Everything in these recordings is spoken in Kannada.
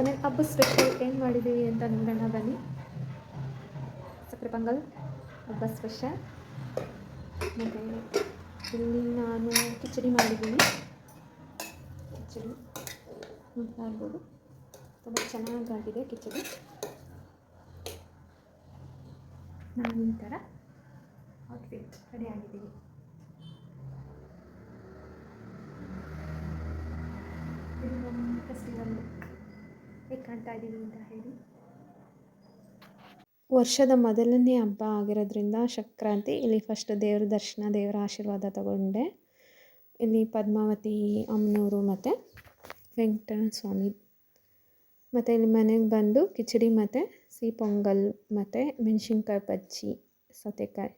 ಮನೇಲಿ ಹಬ್ಬ ಸ್ಪೆಷಲ್ ಏನು ಮಾಡಿದ್ದೀವಿ ಅಂತ ನೋಡೋಣ ಬನ್ನಿ. ಸಕ್ಕರೆ ಪೊಂಗಲ್, ಹಬ್ಬ ಸ್ಪೆಷಲ್ ಮತ್ತು ಇಲ್ಲಿ ನಾನು ಕಿಚಡಿ ಮಾಡಿದ್ದೀನಿ. ಕಿಚಡಿ ನೋಡ್ತಾ ಇರ್ಬೋದು ತುಂಬ ಚೆನ್ನಾಗಾಗಿದೆ ಕಿಚಡಿ. ನಾನು ಈ ಥರ ಔಟ್ಫಿಟ್ ರೆಡಿ ಆಗಿದ್ದೀನಿ. ಹೇಗೆ ಕಾಣ್ತಾ ಅಂತ ಹೇಳಿ? ವರ್ಷದ ಮೊದಲನೇ ಹಬ್ಬ ಆಗಿರೋದ್ರಿಂದ ಸಂಕ್ರಾಂತಿ, ಇಲ್ಲಿ ಫಸ್ಟ್ ದೇವ್ರ ದರ್ಶನ, ದೇವರ ಆಶೀರ್ವಾದ ತಗೊಂಡೆ. ಇಲ್ಲಿ ಪದ್ಮಾವತಿ ಅಮ್ಮನವರು ಮತ್ತು ವೆಂಕಟರಮಣ ಸ್ವಾಮಿ. ಮತ್ತು ಇಲ್ಲಿ ಮನೆಗೆ ಬಂದು ಕಿಚಡಿ ಮತ್ತು ಸಿಹಿ ಪೊಂಗಲ್ ಮತ್ತು ಮೆಣಸಿನ್ಕಾಯಿ ಬಜ್ಜಿ, ಸೌತೆಕಾಯಿ.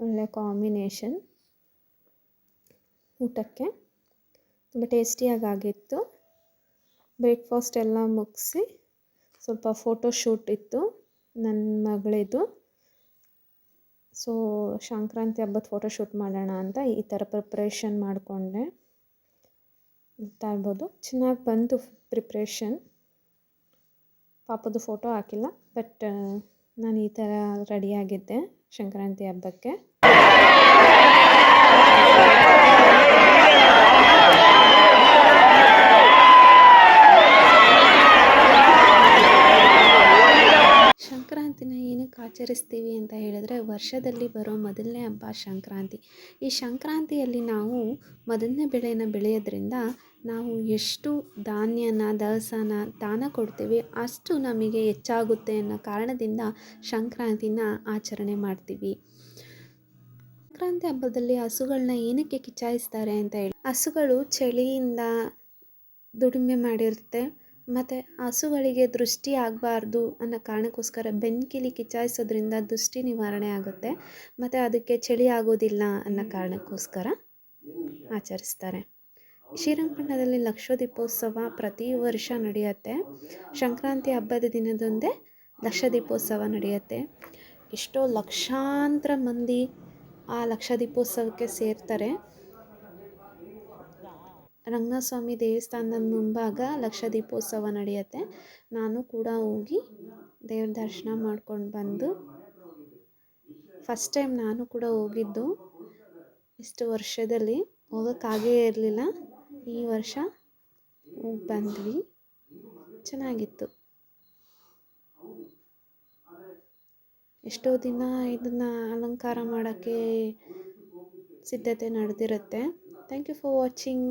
ಒಳ್ಳೆ ಕಾಂಬಿನೇಷನ್ ಊಟಕ್ಕೆ. ತುಂಬ ಟೇಸ್ಟಿಯಾಗಿ ಆಗಿತ್ತು. ಬ್ರೇಕ್ಫಾಸ್ಟ್ ಎಲ್ಲ ಮುಗಿಸಿ ಸ್ವಲ್ಪ ಫೋಟೋ ಶೂಟ್ ಇತ್ತು ನನ್ನ ಮಗಳಿದು. ಸೊ ಸಂಕ್ರಾಂತಿ ಹಬ್ಬದ ಫೋಟೋ ಶೂಟ್ ಮಾಡೋಣ ಅಂತ ಈ ಥರ ಪ್ರಿಪ್ರೇಷನ್ ಮಾಡಿಕೊಂಡೆ. ನೋಡ್ತಾ ಇರ್ಬೋದು ಚೆನ್ನಾಗಿ ಬಂತು ಪ್ರಿಪ್ರೇಷನ್ ಪಾಪದ ಫೋಟೋ ಹಾಕಿಲ್ಲ ಬಟ್ ನಾನು ಈ ಥರ ರೆಡಿಯಾಗಿದ್ದೆ ಸಂಕ್ರಾಂತಿ ಹಬ್ಬಕ್ಕೆ. ಸಂಕ್ರಾಂತಿನ ಏನಕ್ಕೆ ಆಚರಿಸ್ತೀವಿ ಅಂತ ಹೇಳಿದ್ರೆ ವರ್ಷದಲ್ಲಿ ಬರೋ ಮೊದಲನೇ ಹಬ್ಬ ಸಂಕ್ರಾಂತಿ. ಈ ಸಂಕ್ರಾಂತಿಯಲ್ಲಿ ನಾವು ಮೊದಲನೇ ಬೆಳೆಯನ್ನು ಬೆಳೆಯೋದ್ರಿಂದ ನಾವು ಎಷ್ಟು ಧಾನ್ಯನ, ದವಸನ, ದಾನ ಕೊಡ್ತೀವಿ ಅಷ್ಟು ನಮಗೆ ಹೆಚ್ಚಾಗುತ್ತೆ ಅನ್ನೋ ಕಾರಣದಿಂದ ಸಂಕ್ರಾಂತಿನ ಆಚರಣೆ ಮಾಡ್ತೀವಿ. ಸಂಕ್ರಾಂತಿ ಹಬ್ಬದಲ್ಲಿ ಹಸುಗಳನ್ನ ಏನಕ್ಕೆ ಕಿಚ್ಚಾಯಿಸ್ತಾರೆ ಅಂತ ಹೇಳಿ, ಹಸುಗಳು ಚಳಿಯಿಂದ ದುಡಿಮೆ ಮಾಡಿರುತ್ತೆ. ಮತ್ತು ಹಸುಗಳಿಗೆ ದೃಷ್ಟಿ ಆಗಬಾರ್ದು ಅನ್ನೋ ಕಾರಣಕ್ಕೋಸ್ಕರ ಬೆನ್ಕಿಲಿ ಕಿಚಾಯಿಸೋದ್ರಿಂದ ದೃಷ್ಟಿ ನಿವಾರಣೆ ಆಗುತ್ತೆ. ಮತ್ತು ಅದಕ್ಕೆ ಚಳಿ ಆಗೋದಿಲ್ಲ ಅನ್ನೋ ಕಾರಣಕ್ಕೋಸ್ಕರ ಆಚರಿಸ್ತಾರೆ. ಶ್ರೀರಂಗಪಟ್ಟಣದಲ್ಲಿ ಲಕ್ಷದೀಪೋತ್ಸವ ಪ್ರತಿ ವರ್ಷ ನಡೆಯುತ್ತೆ. ಸಂಕ್ರಾಂತಿ ಹಬ್ಬದ ದಿನದೊಂದೇ ಲಕ್ಷ ದೀಪೋತ್ಸವ ನಡೆಯುತ್ತೆ. ಎಷ್ಟೋ ಲಕ್ಷಾಂತರ ಮಂದಿ ಆ ಲಕ್ಷ ದೀಪೋತ್ಸವಕ್ಕೆ ಸೇರ್ತಾರೆ. ರಂಗನಾಥ ಸ್ವಾಮಿ ದೇವಸ್ಥಾನದ ಮುಂಭಾಗ ಲಕ್ಷ ದೀಪೋತ್ಸವ ನಡೆಯುತ್ತೆ. ನಾನು ಕೂಡ ಹೋಗಿ ದೇವ್ರ ದರ್ಶನ ಮಾಡ್ಕೊಂಡು ಬಂದು ಫಸ್ಟ್ ಟೈಮ್ ನಾನು ಕೂಡ ಹೋಗಿದ್ದು ಇಷ್ಟು ವರ್ಷದಲ್ಲಿ. ಹೋಗೋಕ್ಕಾಗೇ ಇರಲಿಲ್ಲ. ಈ ವರ್ಷ ಹೋಗಿ ಬಂದ್ವಿ. ಚೆನ್ನಾಗಿತ್ತು. ಎಷ್ಟೋ ದಿನ ಇದನ್ನು ಅಲಂಕಾರ ಮಾಡೋಕ್ಕೆ ಸಿದ್ಧತೆ ನಡೆದಿರುತ್ತೆ. Thank you for watching